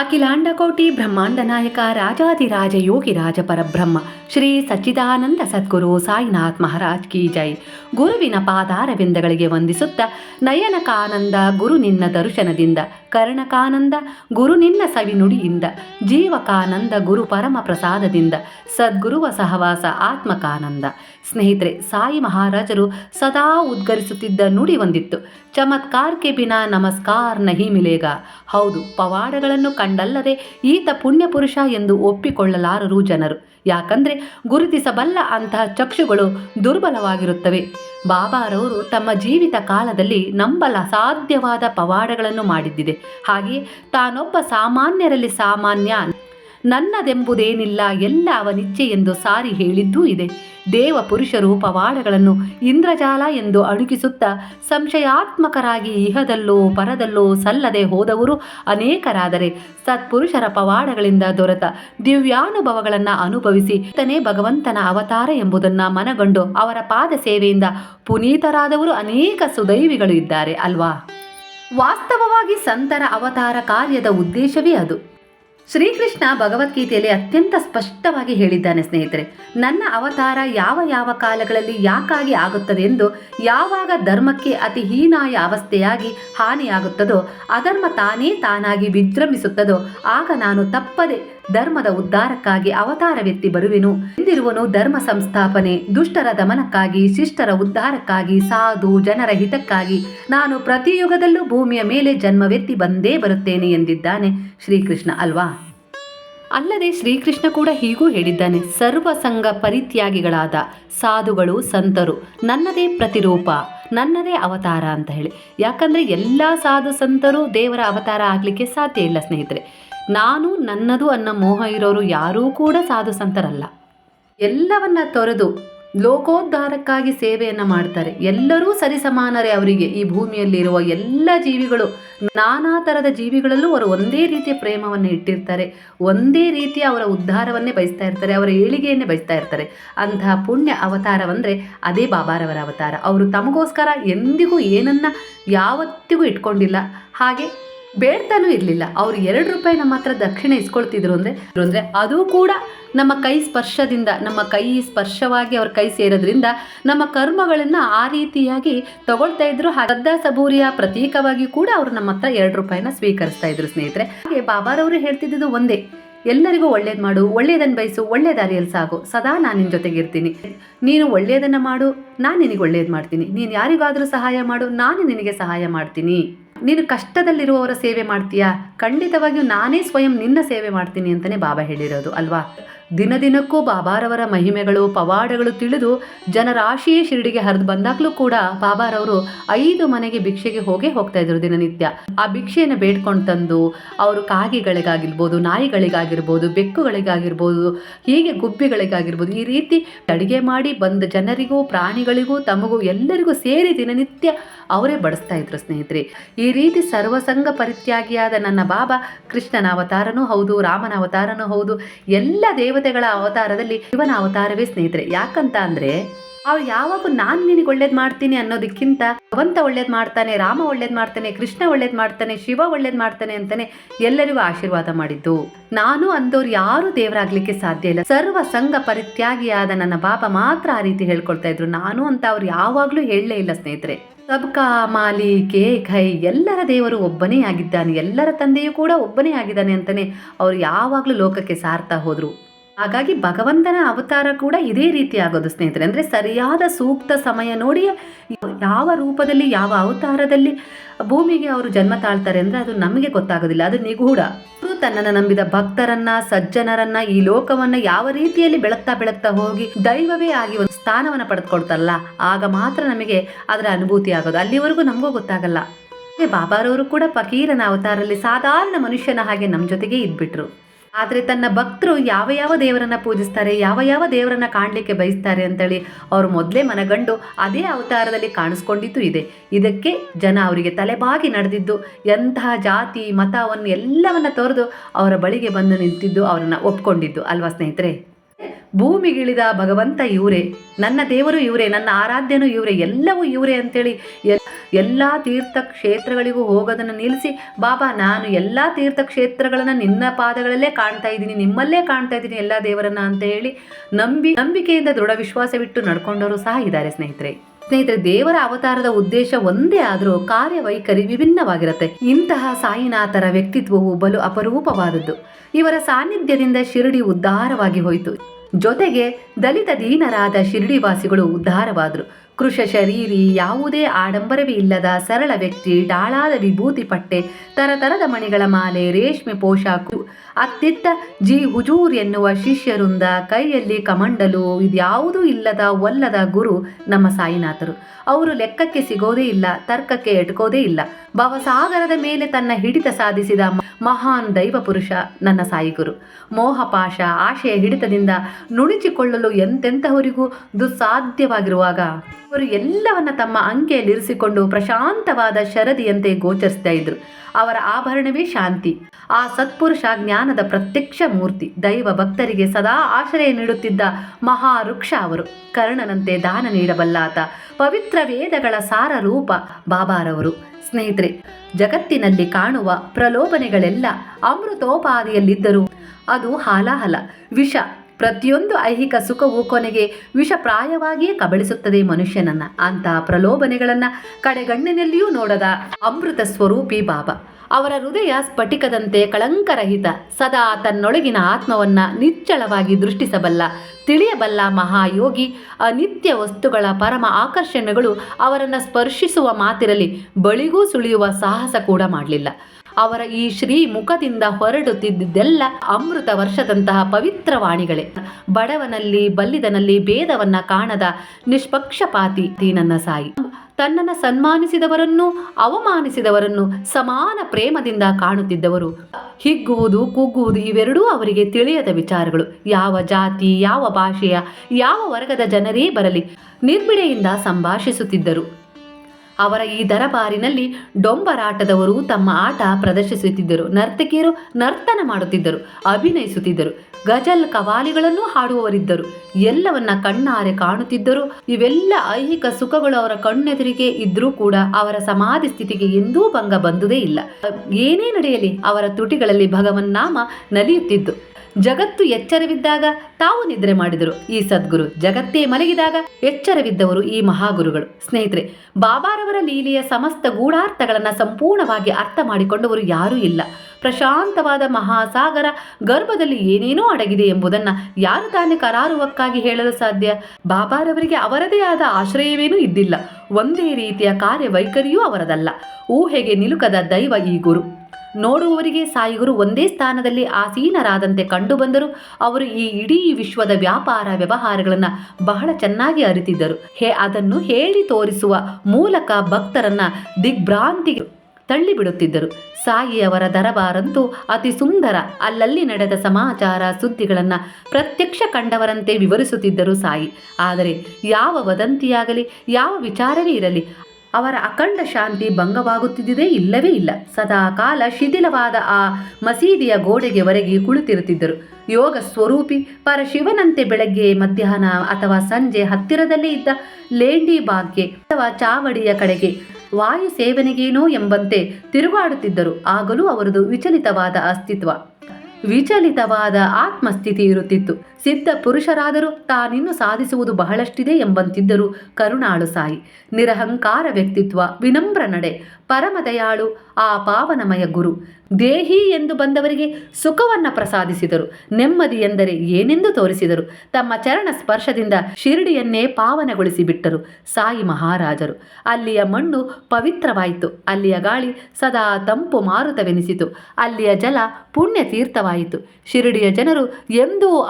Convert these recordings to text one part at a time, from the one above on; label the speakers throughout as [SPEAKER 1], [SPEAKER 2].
[SPEAKER 1] ಅಖಿಲಾಂಡಕೋಟಿ ಬ್ರಹ್ಮಾಂಡ ನಾಯಕ ರಾಜಾದಿರಾಜ ಯೋಗಿ ರಾಜ ಪರಬ್ರಹ್ಮ, ಶ್ರೀ ಸಚ್ಚಿದಾನಂದ ಸದ್ಗುರು ಸಾಯಿನಾಥ್ ಮಹಾರಾಜ್ ಕಿ ಜೈ. ಗುರುವಿನ ಪಾದಾರವಿಂದಗಳಿಗೆ ವಂದಿಸುತ್ತ ನಯನಕಾನಂದ ಗುರು ನಿನ್ನ ದರ್ಶನದಿಂದ, ಕರ್ಣಕಾನಂದ ಗುರು ನಿನ್ನ ಸವಿನುಡಿಯಿಂದ ಜೀವಕಾನಂದ ಗುರು ಪರಮ ಪ್ರಸಾದದಿಂದ, ಸದ್ಗುರುವ ಸಹವಾಸ ಆತ್ಮಕಾನಂದ. ಸ್ನೇಹಿತರೆ, ಸಾಯಿ ಮಹಾರಾಜರು ಸದಾ ಉದ್ಗರಿಸುತ್ತಿದ್ದ ನುಡಿ ಹೊಂದಿತ್ತು ಚಮತ್ಕಾರ್ ಕೆ ಬಿನಾ ನಮಸ್ಕಾರ್ ನಹಿ ಮಿಲೇಗ. ಹೌದು, ಪವಾಡಗಳನ್ನು ಕಂಡಲ್ಲದೆ ಈತ ಪುಣ್ಯಪುರುಷ ಎಂದು ಒಪ್ಪಿಕೊಳ್ಳಲಾರರು ಜನರು. ಯಾಕಂದ್ರೆ ಗುರುತಿಸಬಲ್ಲ ಅಂತಹ ಚಕ್ಷುಗಳು ದುರ್ಬಲವಾಗಿರುತ್ತವೆ. ಬಾಬಾರವರು ತಮ್ಮ ಜೀವಿತ ಕಾಲದಲ್ಲಿ ನಂಬಲ ಸಾಧ್ಯವಾದ ಪವಾಡಗಳನ್ನು ಮಾಡಿದ್ದಿದೆ. ಹಾಗೆಯೇ ತಾನೊಬ್ಬ ಸಾಮಾನ್ಯರಲ್ಲಿ ಸಾಮಾನ್ಯ ನನ್ನದೆಂಬುದೇನಿಲ್ಲ ಎಲ್ಲ ಅವನಿಚ್ಛೆ ಎಂದು ಸಾರಿ ಹೇಳಿದ್ದೂ ಇದೆ. ದೇವ ಪುರುಷರು ಪವಾಡಗಳನ್ನು ಇಂದ್ರಜಾಲ ಎಂದು ಅಣುಕಿಸುತ್ತಾ ಸಂಶಯಾತ್ಮಕರಾಗಿ ಇಹದಲ್ಲೋ ಪರದಲ್ಲೋ ಸಲ್ಲದೆ ಹೋದವರು ಅನೇಕರಾದರೆ ಸತ್ಪುರುಷರ ಪವಾಡಗಳಿಂದ ದೊರೆತ ದಿವ್ಯಾನುಭವಗಳನ್ನು ಅನುಭವಿಸಿ ತನೇ ಭಗವಂತನ ಅವತಾರ ಎಂಬುದನ್ನು ಮನಗಂಡು ಅವರ ಪಾದ ಸೇವೆಯಿಂದ ಪುನೀತರಾದವರು ಅನೇಕ ಸುದೈವಿಗಳು ಇದ್ದಾರೆ ಅಲ್ವಾ? ವಾಸ್ತವವಾಗಿ ಸಂತರ ಅವತಾರ ಕಾರ್ಯದ ಉದ್ದೇಶವೇ ಅದು. ಶ್ರೀಕೃಷ್ಣ ಭಗವದ್ಗೀತೆಯಲ್ಲಿ ಅತ್ಯಂತ ಸ್ಪಷ್ಟವಾಗಿ ಹೇಳಿದ್ದಾನೆ ಸ್ನೇಹಿತರೆ, ನನ್ನ ಅವತಾರ ಯಾವ ಯಾವ ಕಾಲಗಳಲ್ಲಿ ಯಾಕಾಗಿ ಆಗುತ್ತದೆ ಎಂದು ಯಾವಾಗ ಧರ್ಮಕ್ಕೆ ಅತಿ ಹೀನಾಯ ಅವಸ್ಥೆಯಾಗಿ ಹಾನಿಯಾಗುತ್ತದೋ, ಅಧರ್ಮ ತಾನೇ ತಾನಾಗಿ ವಿಜೃಂಭಿಸುತ್ತದೋ, ಆಗ ನಾನು ತಪ್ಪದೆ ಧರ್ಮದ ಉದ್ಧಾರಕ್ಕಾಗಿ ಅವತಾರವೆತ್ತಿ ಬರುವೆನು. ಎಂದಿರುವನು ಧರ್ಮ ಸಂಸ್ಥಾಪನೆ, ದುಷ್ಟರ ದಮನಕ್ಕಾಗಿ, ಶಿಷ್ಟರ ಉದ್ಧಾರಕ್ಕಾಗಿ, ಸಾಧು ಜನರ ಹಿತಕ್ಕಾಗಿ ನಾನು ಪ್ರತಿಯುಗದಲ್ಲೂ ಭೂಮಿಯ ಮೇಲೆ ಜನ್ಮವೆತ್ತಿ ಬಂದೇ ಬರುತ್ತೇನೆ ಎಂದಿದ್ದಾನೆ ಶ್ರೀಕೃಷ್ಣ ಅಲ್ವಾ? ಅಲ್ಲದೆ ಶ್ರೀಕೃಷ್ಣ ಕೂಡ ಹೀಗೂ ಹೇಳಿದ್ದಾನೆ ಸರ್ವಸಂಗ ಪರಿತ್ಯಾಗಿಗಳಾದ ಸಾಧುಗಳು, ಸಂತರು, ನನ್ನದೇ ಪ್ರತಿರೂಪ, ನನ್ನದೇ ಅವತಾರ ಅಂತ ಹೇಳಿ. ಯಾಕಂದರೆ ಎಲ್ಲ ಸಾಧು, ಸಂತರು ದೇವರ ಅವತಾರ ಆಗಲಿಕ್ಕೆ ಸಾಧ್ಯ ಇಲ್ಲ ಸ್ನೇಹಿತರೆ. ನಾನು ನನ್ನದು ಅನ್ನೋ ಮೋಹ ಇರೋರು ಯಾರೂ ಕೂಡ ಸಾಧು ಸಂತರಲ್ಲ ಎಲ್ಲವನ್ನ ತೊರೆದು ಲೋಕೋದ್ಧಾರಕ್ಕಾಗಿ ಸೇವೆಯನ್ನು ಮಾಡ್ತಾರೆ. ಎಲ್ಲರೂ ಸರಿಸಮಾನರೇ ಅವರಿಗೆ. ಈ ಭೂಮಿಯಲ್ಲಿರುವ ಎಲ್ಲ ಜೀವಿಗಳು ನಾನಾ ಥರದ ಜೀವಿಗಳಲ್ಲೂ ಅವರು ಒಂದೇ ರೀತಿಯ ಪ್ರೇಮವನ್ನು ಇಟ್ಟಿರ್ತಾರೆ. ಒಂದೇ ರೀತಿಯ ಅವರ ಉದ್ಧಾರವನ್ನೇ ಬಯಸ್ತಾ ಇರ್ತಾರೆ. ಅವರ ಏಳಿಗೆಯನ್ನೇ ಬಯಸ್ತಾ ಇರ್ತಾರೆ. ಅಂತಹ ಪುಣ್ಯ ಅವತಾರವಂದರೆ ಅದೇ ಬಾಬಾರವರ ಅವತಾರ. ಅವರು ತಮಗೋಸ್ಕರ ಎಂದಿಗೂ ಏನನ್ನ ಯಾವತ್ತಿಗೂ ಇಟ್ಕೊಂಡಿಲ್ಲ. ಹಾಗೆ ಬೇಡ್ತಾನೂ ಇರಲಿಲ್ಲ. ಅವ್ರು ಎರಡು ರೂಪಾಯಿ ನಮ್ಮ ಹತ್ರ ದಕ್ಷಿಣೆ ಇಸ್ಕೊಳ್ತಿದ್ರು ಅಂದರೆ ಅಂದರೆ ಅದು ಕೂಡ ನಮ್ಮ ಕೈ ಸ್ಪರ್ಶದಿಂದ, ನಮ್ಮ ಕೈ ಸ್ಪರ್ಶವಾಗಿ ಅವ್ರ ಕೈ ಸೇರೋದ್ರಿಂದ ನಮ್ಮ ಕರ್ಮಗಳನ್ನು ಆ ರೀತಿಯಾಗಿ ತಗೊಳ್ತಾ ಇದ್ರು. ಶ್ರದ್ಧಾ ಸಬೂರಿಯ ಪ್ರತೀಕವಾಗಿ ಕೂಡ ಅವರು ನಮ್ಮ ಹತ್ರ ಎರಡು ರೂಪಾಯಿನ ಸ್ವೀಕರಿಸ್ತಾ ಇದ್ರು ಸ್ನೇಹಿತರೆ. ಹಾಗೆ ಬಾಬಾರವರು ಹೇಳ್ತಿದ್ದು ಒಂದೇ, ಎಲ್ಲರಿಗೂ ಒಳ್ಳೇದು ಮಾಡು ಒಳ್ಳೇದನ್ನು ಬಯಸು, ಒಳ್ಳೆ ದಾರಿಯಲ್ಲಿ ಸಾಗು. ಸದಾ ನಾನು ನಿನ್ನ ಜೊತೆಗಿರ್ತೀನಿ ನೀನು ಒಳ್ಳೆಯದನ್ನು ಮಾಡು, ನಾನು ನಿನಗೆ ಒಳ್ಳೇದು ಮಾಡ್ತೀನಿ. ನೀನು ಯಾರಿಗಾದರೂ ಸಹಾಯ ಮಾಡು, ನಾನು ನಿನಗೆ ಸಹಾಯ ಮಾಡ್ತೀನಿ. ನೀನು ಕಷ್ಟದಲ್ಲಿರುವವರ ಸೇವೆ ಮಾಡ್ತೀಯಾ? ಖಂಡಿತವಾಗಿಯೂ ನಾನೇ ಸ್ವಯಂ ನಿನ್ನ ಸೇವೆ ಮಾಡ್ತೀನಿ ಅಂತಲೇ ಬಾಬಾ ಹೇಳಿರೋದು ಅಲ್ವಾ? ದಿನ ದಿನಕ್ಕೂ ಬಾಬಾರವರ ಮಹಿಮೆಗಳು, ಪವಾಡಗಳು ತಿಳಿದು ಜನರಾಶಿಯೇ ಶಿರಡಿಗೆ ಹರಿದು ಬಂದಾಗಲೂ ಕೂಡ ಬಾಬಾರವರು ಐದು ಮನೆಗೆ ಭಿಕ್ಷೆಗೆ ಹೋಗೇ ಹೋಗ್ತಾ ಇದ್ರು ದಿನನಿತ್ಯ. ಆ ಭಿಕ್ಷೆಯನ್ನು ಬೇಡ್ಕೊಂಡು ತಂದು ಅವರು ಕಾಗಿಗಳಿಗಾಗಿರ್ಬೋದು, ನಾಯಿಗಳಿಗಾಗಿರ್ಬೋದು, ಬೆಕ್ಕುಗಳಿಗಾಗಿರ್ಬೋದು, ಹೀಗೆ ಗುಬ್ಬಿಗಳಿಗಾಗಿರ್ಬೋದು, ಈ ರೀತಿ ಅಡುಗೆ ಮಾಡಿ ಬಂದ ಜನರಿಗೂ, ಪ್ರಾಣಿಗಳಿಗೂ, ತಮಗೂ ಎಲ್ಲರಿಗೂ ಸೇರಿ ದಿನನಿತ್ಯ ಅವರೇ ಬಡಿಸ್ತಾ ಇದ್ರು ಸ್ನೇಹಿತರೆ. ಈ ರೀತಿ ಸರ್ವಸಂಗ ಪರಿತ್ಯಾಗಿಯಾದ ನನ್ನ ಬಾಬಾ ಕೃಷ್ಣನ ಅವತಾರನೂ ಹೌದು, ರಾಮನ ಅವತಾರನೂ ಹೌದು, ಎಲ್ಲ ದೇವತೆಗಳ ಅವತಾರದಲ್ಲಿ ಶಿವನ ಅವತಾರವೇ ಸ್ನೇಹಿತರೆ. ಯಾಕಂತ ಅಂದ್ರೆ, ಅವ್ರು ಯಾವಾಗ ನಾನು ನಿನಗೆ ಒಳ್ಳೇದು ಮಾಡ್ತೀನಿ ಅನ್ನೋದಕ್ಕಿಂತ ಭಗವಂತ ಒಳ್ಳೇದು ಮಾಡ್ತಾನೆ, ರಾಮ ಒಳ್ಳೇದು ಮಾಡ್ತಾನೆ, ಕೃಷ್ಣ ಒಳ್ಳೇದು ಮಾಡ್ತಾನೆ, ಶಿವ ಒಳ್ಳೇದು ಮಾಡ್ತಾನೆ ಅಂತಾನೆ ಎಲ್ಲರಿಗೂ ಆಶೀರ್ವಾದ ಮಾಡಿದ್ದು. ನಾನು ಅಂದವ್ರು ಯಾರು ದೇವರಾಗ್ಲಿಕ್ಕೆ ಸಾಧ್ಯ ಇಲ್ಲ. ಸರ್ವ ಸಂಘ ಪರಿತ್ಯಾಗಿಯಾದ ನನ್ನ ಬಾಬಾ ಮಾತ್ರ ಆ ರೀತಿ ಹೇಳ್ಕೊಳ್ತಾ ಇದ್ರು. ನಾನು ಅಂತ ಅವ್ರು ಯಾವಾಗಲೂ ಹೇಳಲೇ ಇಲ್ಲ ಸ್ನೇಹಿತರೆ. ಸಬ್ಕಾ ಮಾಲಿ ಕೇ ಖೈ ಎಲ್ಲರ ದೇವರು ಒಬ್ಬನೇ ಆಗಿದ್ದಾನೆ. ಎಲ್ಲರ ತಂದೆಯೂ ಕೂಡ ಒಬ್ಬನೇ ಆಗಿದ್ದಾನೆ ಅಂತಾನೆ ಅವ್ರು ಯಾವಾಗಲೂ ಲೋಕಕ್ಕೆ ಸಾರ್ತಾ ಹೋದ್ರು. ಹಾಗಾಗಿ ಭಗವಂತನ ಅವತಾರ ಕೂಡ ಇದೇ ರೀತಿ ಆಗೋದು ಸ್ನೇಹಿತರೆ. ಅಂದರೆ ಸರಿಯಾದ ಸೂಕ್ತ ಸಮಯ ನೋಡಿ ಯಾವ ರೂಪದಲ್ಲಿ, ಯಾವ ಅವತಾರದಲ್ಲಿ ಭೂಮಿಗೆ ಅವರು ಜನ್ಮ ತಾಳ್ತಾರೆ ಅಂದರೆ ಅದು ನಮಗೆ ಗೊತ್ತಾಗೋದಿಲ್ಲ. ಅದು ನಿಗೂಢ. ತನ್ನನ್ನು ನಂಬಿದ ಭಕ್ತರನ್ನ, ಸಜ್ಜನರನ್ನ ಈ ಲೋಕವನ್ನ ಯಾವ ರೀತಿಯಲ್ಲಿ ಬೆಳಗ್ತಾ ಬೆಳಗ್ತಾ ಹೋಗಿ ದೈವವೇ ಆಗಿ ಒಂದು ಸ್ಥಾನವನ್ನು ಪಡೆದುಕೊಳ್ತಾರಲ್ಲ, ಆಗ ಮಾತ್ರ ನಮಗೆ ಅದರ ಅನುಭೂತಿ ಆಗೋದು. ಅಲ್ಲಿವರೆಗೂ ನಮಗೂ ಗೊತ್ತಾಗಲ್ಲ. ಬಾಬಾರವರು ಕೂಡ ಫಕೀರನ ಅವತಾರಲ್ಲಿ ಸಾಧಾರಣ ಮನುಷ್ಯನ ಹಾಗೆ ನಮ್ಮ ಜೊತೆಗೆ ಇದ್ಬಿಟ್ರು. ಆದರೆ ತನ್ನ ಭಕ್ತರು ಯಾವ ಯಾವ ದೇವರನ್ನ ಪೂಜಿಸ್ತಾರೆ, ಯಾವ ಯಾವ ದೇವರನ್ನ ಕಾಣಲಿಕ್ಕೆ ಬಯಸ್ತಾರೆ ಅಂತೇಳಿ ಅವರು ಮೊದಲೇ ಮನಗಂಡು ಅದೇ ಅವತಾರದಲ್ಲಿ ಕಾಣಿಸ್ಕೊಂಡಿದ್ದು ಇದೆ. ಇದಕ್ಕೆ ಜನ ಅವರಿಗೆ ತಲೆಬಾಗಿ ನಡೆದಿದ್ದು, ಎಂತಹ ಜಾತಿ, ಮತವನ್ನು ಎಲ್ಲವನ್ನ ತೊರೆದು ಅವರ ಬಳಿಗೆ ಬಂದು ನಿಂತಿದ್ದು ಅವರನ್ನು ಒಪ್ಕೊಂಡಿದ್ದು ಅಲ್ವಾ ಸ್ನೇಹಿತರೆ? ಭೂಮಿಗಿಳಿದ ಭಗವಂತ ಇವರೇ, ನನ್ನ ದೇವರು ಇವರೇ, ನನ್ನ ಆರಾಧ್ಯನು ಇವರೇ, ಎಲ್ಲವೂ ಇವರೇ ಅಂತೇಳಿ ಎಲ್ಲ ತೀರ್ಥ ಕ್ಷೇತ್ರಗಳಿಗೂ ಹೋಗೋದನ್ನು ನಿಲ್ಲಿಸಿ, ಬಾಬಾ, ನಾನು ಎಲ್ಲ ತೀರ್ಥ ಕ್ಷೇತ್ರಗಳನ್ನು ನಿನ್ನ ಪಾದಗಳಲ್ಲೇ ಕಾಣ್ತಾ ಇದ್ದೀನಿ, ನಿಮ್ಮಲ್ಲೇ ಕಾಣ್ತಾ ಇದ್ದೀನಿ ಎಲ್ಲ ದೇವರನ್ನ ಅಂತ ಹೇಳಿ ನಂಬಿ, ನಂಬಿಕೆಯಿಂದ ದೃಢ ವಿಶ್ವಾಸವಿಟ್ಟು ನಡ್ಕೊಂಡವರು ಸಹ ಇದ್ದಾರೆ ಸ್ನೇಹಿತರೆ. ಸ್ನೇಹಿತರೆ, ದೇವರ ಅವತಾರದ ಉದ್ದೇಶ ಒಂದೇ ಆದರೂ ಕಾರ್ಯವೈಖರಿ ವಿಭಿನ್ನವಾಗಿರುತ್ತೆ. ಇಂತಹ ಸಾಯಿನಾಥರ ವ್ಯಕ್ತಿತ್ವವು ಬಲು ಅಪರೂಪವಾದದ್ದು. ಇವರ ಸಾನ್ನಿಧ್ಯದಿಂದ ಶಿರಡಿ ಉದ್ಧಾರವಾಗಿ ಹೋಯಿತು. ಜೊತೆಗೆ ದಲಿತ ದೀನರಾದ ಶಿರಡಿವಾಸಿಗಳು ಉದ್ಧಾರವಾದರು. ಕೃಶ ಶರೀರಿ ಯಾವುದೇ ಆಡಂಬರವೇ ಇಲ್ಲದ ಸರಳ ವ್ಯಕ್ತಿ, ಡಾಳಾದ ವಿಭೂತಿ ಪಟ್ಟೆ ತರತರದ ಮಣಿಗಳ ಮಾಲೆ, ರೇಷ್ಮೆ ಪೋಷಾಕು, ಅತ್ತಿತ್ತ ಜಿ ಹುಜೂರ್ ಎನ್ನುವ ಶಿಷ್ಯರುಂದ ಕೈಯಲ್ಲಿ ಕಮಂಡಲು ಇದ್ಯಾವುದೂ ಇಲ್ಲದ ಒಲ್ಲದ ಗುರು ನಮ್ಮ ಸಾಯಿನಾಥರು. ಅವರು ಲೆಕ್ಕಕ್ಕೆ ಸಿಗೋದೇ ಇಲ್ಲ, ತರ್ಕಕ್ಕೆ ಎಟ್ಕೋದೇ ಇಲ್ಲ. ಭವಸಾಗರದ ಮೇಲೆ ತನ್ನ ಹಿಡಿತ ಸಾಧಿಸಿದ ಮಹಾನ್ ದೈವ ಪುರುಷ ನನ್ನ ಸಾಯಿಗುರು. ಮೋಹಪಾಶ ಆಶೆಯ ಹಿಡಿತದಿಂದ ನುಣುಚಿಕೊಳ್ಳಲು ಎಂತೆಂತಹವರಿಗೂ ದುಸ್ಸಾಧ್ಯವಾಗಿರುವಾಗ ಅವರು ಎಲ್ಲವನ್ನ ತಮ್ಮ ಅಂಕೆಯಲ್ಲಿರಿಸಿಕೊಂಡು ಪ್ರಶಾಂತವಾದ ಶರದಿಯಂತೆ ಗೋಚರಿಸ್ತಾ ಇದ್ರು. ಅವರ ಆಭರಣವೇ ಶಾಂತಿ. ಆ ಸತ್ಪುರುಷ ಜ್ಞಾನದ ಪ್ರತ್ಯಕ್ಷ ಮೂರ್ತಿ. ದೈವ ಭಕ್ತರಿಗೆ ಸದಾ ಆಶ್ರಯ ನೀಡುತ್ತಿದ್ದ ಮಹಾ ವೃಕ್ಷ ಅವರು. ಕರ್ಣನಂತೆ ದಾನ ನೀಡಬಲ್ಲಾತ. ಪವಿತ್ರ ವೇದಗಳ ಸಾರ ರೂಪ ಬಾಬಾರವರು. ಸ್ನೇಹಿತರೆ, ಜಗತ್ತಿನಲ್ಲಿ ಕಾಣುವ ಪ್ರಲೋಭನೆಗಳೆಲ್ಲ ಅಮೃತೋಪಾದಿಯಲ್ಲಿದ್ದರೂ ಅದು ಹಾಲಾಹಲ, ವಿಷ ಪ್ರತಿಯೊಂದು ಐಹಿಕ ಸುಖವು ಕೊನೆಗೆ ವಿಷಪ್ರಾಯವಾಗಿಯೇ ಕಬಳಿಸುತ್ತದೆ ಮನುಷ್ಯನನ್ನ. ಅಂತಹ ಪ್ರಲೋಭನೆಗಳನ್ನ ಕಡೆಗಣ್ಣಿನಲ್ಲಿಯೂ ನೋಡದ ಅಮೃತ ಸ್ವರೂಪಿ ಬಾಬಾ. ಅವರ ಹೃದಯ ಸ್ಫಟಿಕದಂತೆ ಕಳಂಕರಹಿತ, ಸದಾ ತನ್ನೊಳಗಿನ ಆತ್ಮವನ್ನ ನಿಚ್ಚಳವಾಗಿ ದೃಷ್ಟಿಸಬಲ್ಲ, ತಿಳಿಯಬಲ್ಲ ಮಹಾಯೋಗಿ, ಅನಿತ್ಯ ವಸ್ತುಗಳ ಪರಮ ಆಕರ್ಷಣೆಗಳು ಅವರನ್ನು ಸ್ಪರ್ಶಿಸುವ ಮಾತಿರಲಿ, ಬಳಿಗೂ ಸುಳಿಯುವ ಸಾಹಸ ಕೂಡ ಮಾಡಲಿಲ್ಲ. ಅವರ ಈ ಶ್ರೀ ಮುಖದಿಂದ ಹೊರಡುತ್ತಿದ್ದೆಲ್ಲ ಅಮೃತ ವರ್ಷದಂತಹ ಪವಿತ್ರ ವಾಣಿಗಳೇ ಬಡವನಲ್ಲಿ, ಬಲ್ಲಿದನಲ್ಲಿ ಭೇದವನ್ನ ಕಾಣದ ನಿಷ್ಪಕ್ಷಪಾತಿ ನನ್ನ ಸಾಯಿ. ತನ್ನನ್ನು ಸನ್ಮಾನಿಸಿದವರನ್ನು, ಅವಮಾನಿಸಿದವರನ್ನು ಸಮಾನ ಪ್ರೇಮದಿಂದ ಕಾಣುತ್ತಿದ್ದವರು. ಹಿಗ್ಗುವುದು, ಕುಗ್ಗುವುದು ಇವೆರಡೂ ಅವರಿಗೆ ತಿಳಿಯದ ವಿಚಾರಗಳು. ಯಾವ ಜಾತಿ, ಯಾವ ಭಾಷೆಯ, ಯಾವ ವರ್ಗದ ಜನರೇ ಬರಲಿ, ನಿರ್ಬಿಡೆಯಿಂದ ಸಂಭಾಷಿಸುತ್ತಿದ್ದರು. ಅವರ ಈ ದರಬಾರಿನಲ್ಲಿ ಡೊಂಬರಾಟದವರು ತಮ್ಮ ಆಟ ಪ್ರದರ್ಶಿಸುತ್ತಿದ್ದರು. ನರ್ತಕಿಯರು ನರ್ತನ ಮಾಡುತ್ತಿದ್ದರು, ಅಭಿನಯಿಸುತ್ತಿದ್ದರು. ಗಜಲ್ ಕವಾಲಿಗಳನ್ನು ಹಾಡುವವರಿದ್ದರು. ಎಲ್ಲವನ್ನ ಕಣ್ಣಾರೆ ಕಾಣುತ್ತಿದ್ದರು. ಇವೆಲ್ಲ ಐಹಿಕ ಸುಖಗಳು ಅವರ ಕಣ್ಣೆದುರಿಗೆ ಇದ್ರೂ ಕೂಡ ಅವರ ಸಮಾಧಿ ಸ್ಥಿತಿಗೆ ಎಂದೂ ಭಂಗ ಬಂದುದೇ ಇಲ್ಲ. ಏನೇ ನಡೆಯಲಿ, ಅವರ ತುಟಿಗಳಲ್ಲಿ ಭಗವನ್ನಾಮ ನಲಿಯುತ್ತಿದ್ದು. ಜಗತ್ತು ಎಚ್ಚರವಿದ್ದಾಗ ತಾವು ನಿದ್ರೆ ಮಾಡಿದರು. ಈ ಸದ್ಗುರು ಜಗತ್ತೇ ಮಲಗಿದಾಗ ಎಚ್ಚರವಿದ್ದವರು ಈ ಮಹಾಗುರುಗಳು. ಸ್ನೇಹಿತರೆ, ಬಾಬಾರವರ ಲೀಲೆಯ ಸಮಸ್ತ ಗೂಢಾರ್ಥಗಳನ್ನ ಸಂಪೂರ್ಣವಾಗಿ ಅರ್ಥ ಮಾಡಿಕೊಂಡವರು ಯಾರೂ ಇಲ್ಲ. ಪ್ರಶಾಂತವಾದ ಮಹಾಸಾಗರ ಗರ್ಭದಲ್ಲಿ ಏನೇನೋ ಅಡಗಿದೆ ಎಂಬುದನ್ನ ಯಾರು ತಾನೇ ಕರಾರುವಕ್ಕಾಗಿ ಹೇಳಲು ಸಾಧ್ಯ? ಬಾಬಾರವರಿಗೆ ಅವರದೇ ಆದ ಆಶ್ರಯವೇನೂ ಇದ್ದಿಲ್ಲ. ಒಂದೇ ರೀತಿಯ ಕಾರ್ಯವೈಖರಿಯೂ ಅವರದಲ್ಲ. ಊಹೆಗೆ ನಿಲುಕದ ದೈವ ಈ ಗುರು. ನೋಡುವವರಿಗೆ ಸಾಯಿಗುರು ಒಂದೇ ಸ್ಥಾನದಲ್ಲಿ ಆಸೀನರಾದಂತೆ ಕಂಡುಬಂದರು. ಅವರು ಈ ಇಡೀ ವಿಶ್ವದ ವ್ಯಾಪಾರ ವ್ಯವಹಾರಗಳನ್ನು ಬಹಳ ಚೆನ್ನಾಗಿ ಅರಿತಿದ್ದರು. ಹೇ, ಅದನ್ನು ಹೇಳಿ ತೋರಿಸುವ ಮೂಲಕ ಭಕ್ತರನ್ನ ದಿಗ್ಭ್ರಾಂತಿಗೆ ತಳ್ಳಿಬಿಡುತ್ತಿದ್ದರು. ಸಾಯಿಯವರ ದರಬಾರಂತೂ ಅತಿ ಸುಂದರ, ಅಲ್ಲಲ್ಲಿ ನಡೆದ ಸಮಾಚಾರ ಸುದ್ದಿಗಳನ್ನು ಪ್ರತ್ಯಕ್ಷ ಕಂಡವರಂತೆ ವಿವರಿಸುತ್ತಿದ್ದರು ಸಾಯಿ. ಆದರೆ ಯಾವ ವದಂತಿಯಾಗಲಿ, ಯಾವ ವಿಚಾರವೇ ಇರಲಿ ಅವರ ಅಖಂಡ ಶಾಂತಿ ಭಂಗವಾಗುತ್ತಿದ್ದುದೇ ಇಲ್ಲವೇ ಇಲ್ಲ. ಸದಾ ಕಾಲ ಶಿಥಿಲವಾದ ಆ ಮಸೀದಿಯ ಗೋಡೆಗೆ ಹೊರಗೆ ಕುಳಿತಿರುತ್ತಿದ್ದರು. ಯೋಗ ಸ್ವರೂಪಿ ಪರಶಿವನಂತೆ ಬೆಳಗ್ಗೆ ಮಧ್ಯಾಹ್ನ ಅಥವಾ ಸಂಜೆ ಹತ್ತಿರದಲ್ಲೇ ಇದ್ದ ಲೇಂಡಿ ಬಾಗ್ಗೆ ಅಥವಾ ಚಾವಡಿಯ ಕಡೆಗೆ ವಾಯು ಸೇವನೆಗೇನೋ ಎಂಬಂತೆ ತಿರುಗಾಡುತ್ತಿದ್ದರು. ಆಗಲೂ ಅವರದು ವಿಚಲಿತವಾದ ಅಸ್ತಿತ್ವ, ವಿಚಲಿತವಾದ ಆತ್ಮಸ್ಥಿತಿ ಇರುತ್ತಿತ್ತು. ಸಿದ್ಧ ಪುರುಷರಾದರೂ ತಾನಿನ್ನು ಸಾಧಿಸುವುದು ಬಹಳಷ್ಟಿದೆ ಎಂಬಂತಿದ್ದರು ಕರುಣಾಳು ಸಾಯಿ. ನಿರಹಂಕಾರ ವ್ಯಕ್ತಿತ್ವ ವಿನಮ್ರ ನಡೆ. ಪರಮದಯಾಳು ಆ ಪಾವನಮಯ ಗುರು. ದೇಹಿ ಎಂದು ಬಂದವರಿಗೆ ಸುಖವನ್ನ ಪ್ರಸಾದಿಸಿದರು. ನೆಮ್ಮದಿ ಎಂದರೆ ಏನೆಂದು ತೋರಿಸಿದರು. ತಮ್ಮ ಚರಣ ಸ್ಪರ್ಶದಿಂದ ಶಿರಡಿಯನ್ನೇ ಪಾವನಗೊಳಿಸಿ ಬಿಟ್ಟರು ಸಾಯಿ ಮಹಾರಾಜರು. ಅಲ್ಲಿಯ ಮಣ್ಣು ಪವಿತ್ರವಾಯಿತು. ಅಲ್ಲಿಯ ಗಾಳಿ ಸದಾ ತಂಪು ಮಾರುತವೆನಿಸಿತು. ಅಲ್ಲಿಯ ಜಲ ಪುಣ್ಯ ತೀರ್ಥವಾಯಿತು ಶಿರಡಿಯ ಜನರು ಎಂದೂ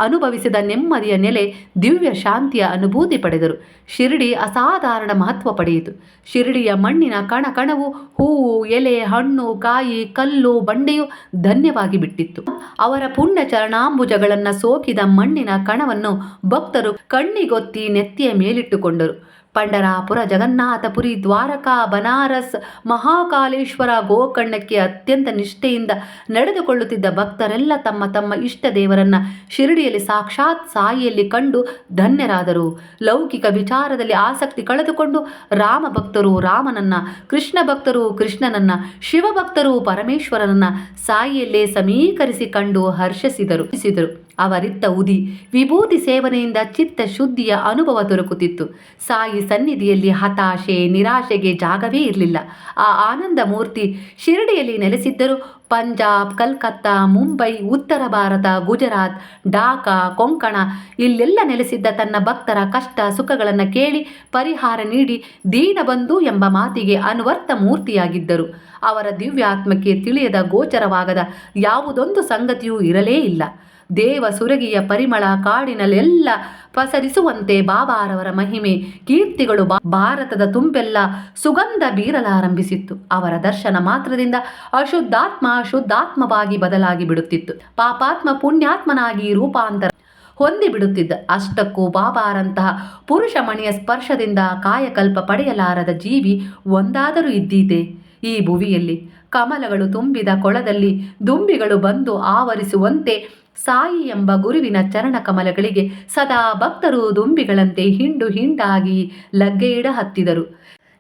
[SPEAKER 1] ಅನುಭವಿಸಿದ ನೆಮ್ಮದಿಯ ನೆಲೆ ದಿವ್ಯ ಶಾಂತಿಯ ಅನುಭೂತಿ ಪಡೆದರು. ಶಿರಡಿ ಅಸಾಧಾರಣ ಮಹತ್ವ ಪಡೆಯಿತು. ಶಿರಡಿಯ ಮಣ್ಣಿನ ಕಣ ಕಣವು ಹೂವು, ಎಲೆ, ಹಣ್ಣು, ಕಾಯಿ, ಕಲ್ಲು, ಬಂಡೆಯು ಧನ್ಯವಾಗಿ ಬಿಟ್ಟಿತ್ತು. ಅವರ ಪುಣ್ಯ ಚರಣಾಂಬುಜಗಳನ್ನು ಸೋಕಿದ ಮಣ್ಣಿನ ಕಣವನ್ನು ಭಕ್ತರು ಕಣ್ಣಿಗೊತ್ತಿ ನೆತ್ತಿಯ ಮೇಲಿಟ್ಟುಕೊಂಡರು. ಪಂಡರಾಪುರ ಜಗನ್ನಾಥಪುರಿ ದ್ವಾರಕಾ ಬನಾರಸ್ ಮಹಾಕಾಲೇಶ್ವರ ಗೋಕರ್ಣಕ್ಕೆ ಅತ್ಯಂತ ನಿಷ್ಠೆಯಿಂದ ನಡೆದುಕೊಳ್ಳುತ್ತಿದ್ದ ಭಕ್ತರೆಲ್ಲ ತಮ್ಮ ತಮ್ಮ ಇಷ್ಟ ದೇವರನ್ನ ಶಿರಡಿಯಲ್ಲಿ ಸಾಕ್ಷಾತ್ ಸಾಯಿಯಲ್ಲಿ ಕಂಡು ಧನ್ಯರಾದರು ಲೌಕಿಕ ವಿಚಾರದಲ್ಲಿ ಆಸಕ್ತಿ ಕಳೆದುಕೊಂಡು ರಾಮ ಭಕ್ತರು ರಾಮನನ್ನ, ಕೃಷ್ಣ ಭಕ್ತರು ಕೃಷ್ಣನನ್ನ ಶಿವಭಕ್ತರು ಪರಮೇಶ್ವರನನ್ನ ಸಾಯಿಯಲ್ಲೇ ಸಮೀಕರಿಸಿ ಕಂಡು ಹರ್ಷಿಸಿದರು. ಅವರಿತ್ತ ಉದಿ ವಿಭೂತಿ ಸೇವನೆಯಿಂದ ಚಿತ್ತ ಶುದ್ಧಿಯ ಅನುಭವ ದೊರಕುತ್ತಿತ್ತು. ಸಾಯಿ ಸನ್ನಿಧಿಯಲ್ಲಿ ಹತಾಶೆ, ನಿರಾಶೆಗೆ ಜಾಗವೇ ಇರಲಿಲ್ಲ. ಆ ಆನಂದ ಮೂರ್ತಿ ಶಿರಡಿಯಲ್ಲಿ ನೆಲೆಸಿದ್ದರೂ ಪಂಜಾಬ್, ಕಲ್ಕತ್ತಾ, ಮುಂಬೈ, ಉತ್ತರ ಭಾರತ, ಗುಜರಾತ್, ಢಾಕಾ, ಕೊಂಕಣ ಇಲ್ಲೆಲ್ಲ ನೆಲೆಸಿದ್ದ ತನ್ನ ಭಕ್ತರ ಕಷ್ಟ ಸುಖಗಳನ್ನು ಕೇಳಿ ಪರಿಹಾರ ನೀಡಿ ದೀನಬಂಧು ಎಂಬ ಮಾತಿಗೆ ಅನ್ವರ್ಥ ಮೂರ್ತಿಯಾಗಿದ್ದರು. ಅವರ ದಿವ್ಯಾತ್ಮಕ್ಕೆ ತಿಳಿಯದ ಗೋಚರವಾಗದ ಯಾವುದೊಂದು ಸಂಗತಿಯೂ ಇರಲೇ ಇಲ್ಲ. ದೇವ ಸುರಗಿಯ ಪರಿಮಳ ಕಾಡಿನಲ್ಲೆಲ್ಲ ಪಸರಿಸುವಂತೆ ಬಾಬಾರವರ ಮಹಿಮೆ, ಕೀರ್ತಿಗಳು ಭಾರತದ ತುಂಬೆಲ್ಲ ಸುಗಂಧ ಬೀರಲಾರಂಭಿಸಿತ್ತು. ಅವರ ದರ್ಶನ ಮಾತ್ರದಿಂದ ಅಶುದ್ಧಾತ್ಮ ಶುದ್ಧಾತ್ಮವಾಗಿ ಬದಲಾಗಿ ಬಿಡುತ್ತಿತ್ತು. ಪಾಪಾತ್ಮ ಪುಣ್ಯಾತ್ಮನಾಗಿ ರೂಪಾಂತರ ಹೊಂದಿಬಿಡುತ್ತಿದ್ದ ಅಷ್ಟಕ್ಕೂ ಬಾಬಾರಂತಹ ಪುರುಷ ಮಣಿಯ ಸ್ಪರ್ಶದಿಂದ ಕಾಯಕಲ್ಪ ಪಡೆಯಲಾರದ ಜೀವಿ ಒಂದಾದರೂ ಇದ್ದೀತೆ. ಈ ಭುವಿಯಲ್ಲಿ ಕಮಲಗಳು ತುಂಬಿದ ಕೊಳದಲ್ಲಿ ದುಂಬಿಗಳು ಬಂದು ಆವರಿಸುವಂತೆ ಸಾಯಿ ಎಂಬ ಗುರುವಿನ ಚರಣ ಕಮಲಗಳಿಗೆ ಸದಾ ಭಕ್ತರು ದುಂಬಿಗಳಂತೆ ಹಿಂಡು ಹಿಂಡಾಗಿ ಲಗ್ಗೆಯಿಡ ಹತ್ತಿದರು